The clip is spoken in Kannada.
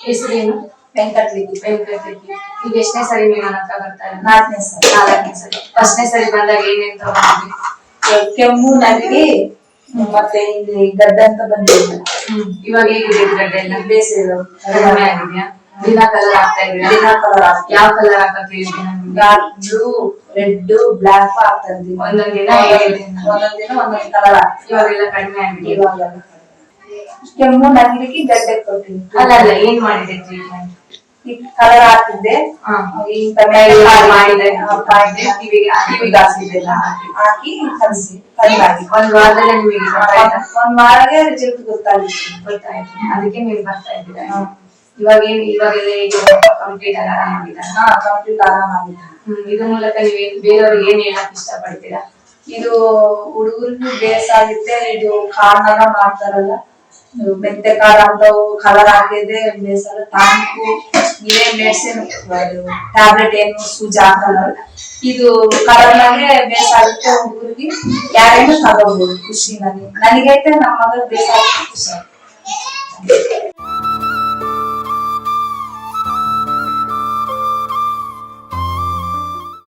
ಹೆಸರೇನು ವೆಂಕಟ್ಲಿಗಿ ವೆಂಕಟರೆಡ್ಡಿ ಈಗ ಎಷ್ಟನೇ ಸರಿ ಹತ್ರ ಬರ್ತಾ ಇರೋದು ನಾಲ್ಕನೇ ಸರಿ ನಾಲ್ಕನೇ ಸರಿ. ಫಸ್ಟ್ನೇ ಸರಿ ಬಂದಾಗ ಏನೇನ್ ತಗೊಂಡ್ರಿ? ಕೆಮ್ಮು ನನಗೆ ಮತ್ತೆ ಇಲ್ಲಿ ಗಡ್ಡ ಅಂತ ಬಂದಿಲ್ಲ ಇವಾಗ ಹೇಗಿದೆ ಗಡ್ಡೆ ಎಲ್ಲ? ಬೇಸಿಗೆ ಕಡಿಮೆ ಆಗಿದ್ಯಾ? ದಿನ ಕಲರ್ ಆಗ್ತಾ ಇದೆಯಾ? ದಿನ ಕಲರ್ ಯಾವ ಕಲರ್ ಹಾಕಕ್ಕೆ ಡಾರ್ಕ್ ಬ್ಲೂ ರೆಡ್ ಬ್ಲಾಕ್ ಆಗ್ತಾ ಇದ್ದೀವಿ ಒಂದೊಂದ್ ದಿನ ಒಂದೊಂದ್ ದಿನ ಒಂದೊಂದ್ ಕಲರ್ ಇವಾಗೆಲ್ಲ ಕಡಿಮೆ ಆಗಿದೆ ಇವಾಗೆಲ್ಲ ಕೆಮ್ಮು ನಗಲಿಕ್ಕೆ ಗಡ್ಡೆ ಕೊಟ್ಟಿನಿ ಅಲ್ಲ ಅಲ್ಲ ಏನ್ ಮಾಡಿದೆ ಟ್ರೀಟ್ಮೆಂಟ್ ಈ ಕಲರ್ ಹಾಕಿದ್ದೆ ಹಾಕಿ ಹಾಕಿ ಕಲಸಿ ಆಗಿ ಒಂದ್ ವಾರದಲ್ಲಿ ನಿಮಗೆ ಒಂದ್ ವಾರಗೆ ರಿಸಲ್ಟ್ ಗೊತ್ತಾಗಿತ್ತು. ಗೊತ್ತಾಯ್ತು. ಅದಕ್ಕೆ ನೀವು ಬರ್ತಾ ಇದ್ದೀರಾ? ಇವಾಗ ಏನು ಈಗ ಕಂಪ್ಲೀಟ್ ಆರಾಮ್ ಆರಾಮಾಗಿದ್ದಾರೆ ಹಾ ಕಂಪ್ಲೀಟ್ ಆರಾಮಾಗಿದೆ ಹ್ಮ್ ಇದ್ರ ಮೂಲಕ ನೀವು ಬೇರೆಯವ್ರಿಗೆ ಏನ್ ಹೇಳಕ್ ಇಷ್ಟಪಡ್ತೀರಾ? ಇದು ಹುಡುಗರಿಗೂ ಬೇಸಾಗುತ್ತೆ ಇದು ಕಾಳನಾಗ ಮಾಡ್ತಾರಲ್ಲ. ಮೆಂತೆ ಕಾಳು ಅಂತವು ಕಲರ್ ಹಾಕಿದ್ರೆ ಬೇಸರ ಟಾನಿಕು ಇದೇ ಮೆಡಿಸಿನ್ ಟ್ಯಾಬ್ಲೆಟ್ ಏನು ಸೂಜ್ ಹಾಕಲ್ಲ. ಇದು ಕಲರ್ನಾಗೆ ಬೇಸಾಗುತ್ತೆ ಹುಡುಗರಿಗೆ ಯಾರೇನು ತಗೋಬಹುದು ಖುಷಿ ನನಗೆ ನನಗೈತೆ ನಮ್ಮ ಮಗ ಬೇಸಾಗುತ್ತೆ ಖುಷಿ.